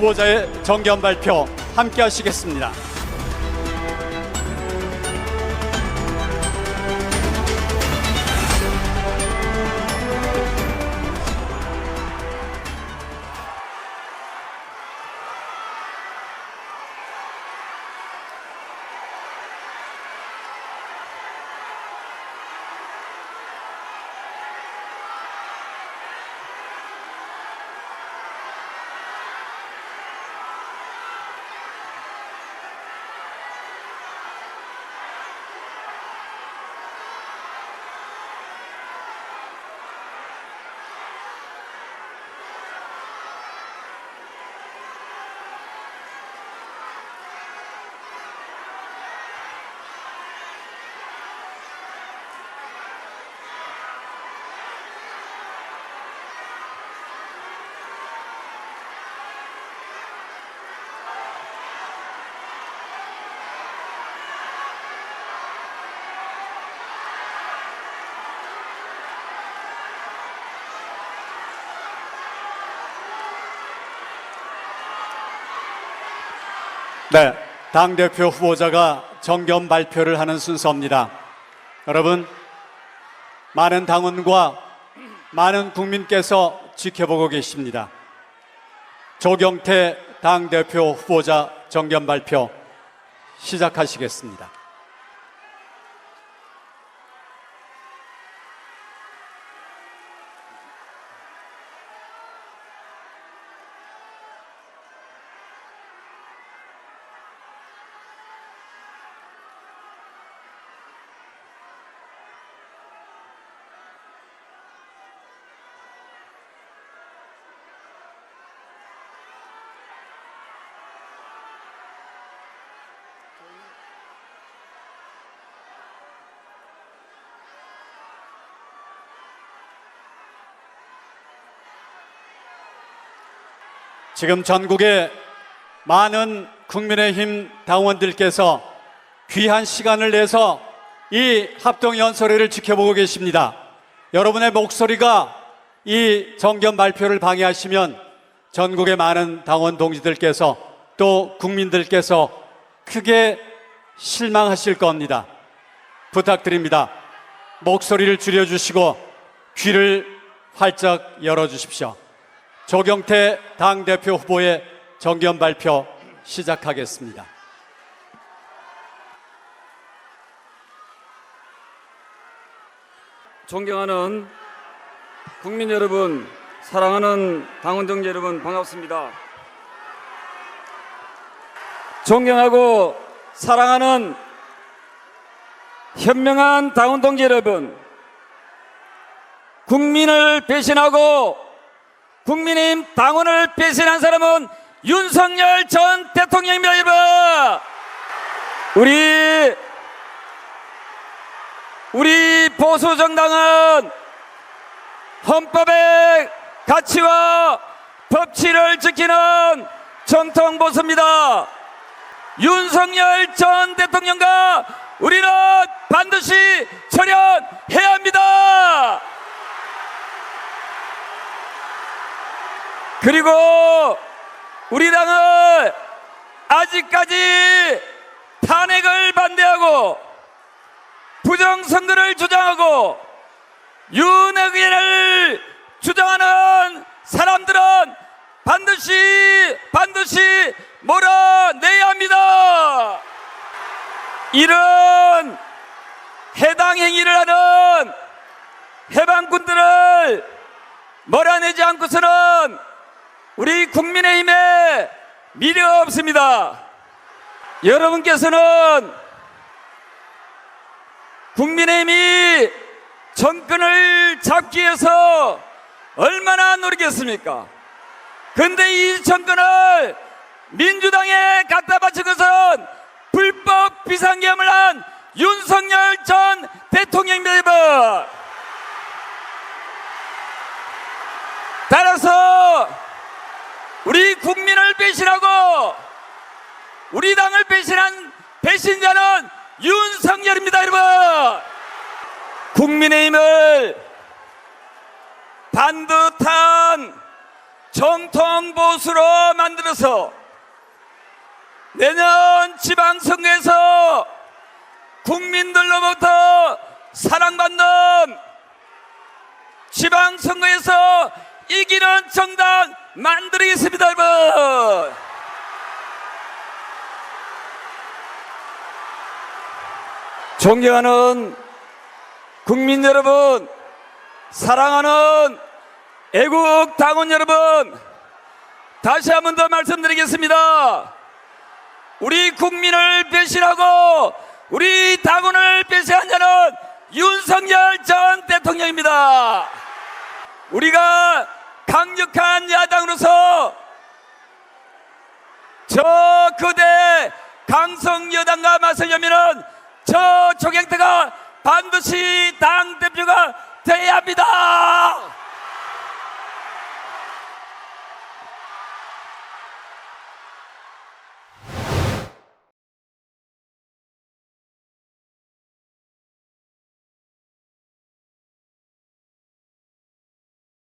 후보자의 정견 발표 함께 하시겠습니다. 네, 당대표 후보자가 정견 발표를 하는 순서입니다. 여러분, 많은 당원과 많은 국민께서 지켜보고 계십니다. 조경태 당대표 후보자 정견 발표 시작하시겠습니다. 지금 전국의 많은 국민의힘 당원들께서 귀한 시간을 내서 이 합동연설회를 지켜보고 계십니다. 여러분의 목소리가 이 정견 발표를 방해하시면 전국의 많은 당원 동지들께서 또 국민들께서 크게 실망하실 겁니다. 부탁드립니다. 목소리를 줄여주시고 귀를 활짝 열어주십시오. 조경태 당대표 후보의 정견 발표 시작하겠습니다. 존경하는 국민 여러분, 사랑하는 당원 동지 여러분 반갑습니다. 존경하고 사랑하는 현명한 당원 동지 여러분, 국민을 배신하고 국민의힘 당원을 배신한 사람은 윤석열 전 대통령입니다, 여러분. 우리 우리 보수 정당은 헌법의 가치와 법치를 지키는 정통 보수입니다. 윤석열 전 대통령과 우리는 반드시 철연해야 합니다. 그리고 우리 당은 아직까지 탄핵을 반대하고 부정선거를 주장하고 윤핵위를 주장하는 사람들은 반드시 반드시 몰아내야 합니다. 이런 해당 행위를 하는 해방군들을 몰아내지 않고서는 우리 국민의힘에 미래가 없습니다. 여러분께서는 국민의힘이 정권을 잡기 위해서 얼마나 노리겠습니까? 근데 이 정권을 민주당에 갖다 바친 것은 불법 비상계엄을 한 윤석열 전 대통령입니다. 따라서 우리 국민을 배신하고 우리 당을 배신한 배신자는 윤석열입니다, 여러분. 국민의힘을 반듯한 정통 보수로 만들어서 내년 지방선거에서 국민들로부터 사랑받는 지방선거에서 이기는 정당 만들겠습니다, 여러분. 존경하는 국민 여러분, 사랑하는 애국 당원 여러분, 다시 한 번 더 말씀드리겠습니다. 우리 국민을 배신하고 우리 당원을 배신한 자는 윤석열 전 대통령입니다. 우리가 강력한 야당으로서 저 거대 강성 여당과 맞서려면은 저 조경태가 반드시 당 대표가 돼야 합니다.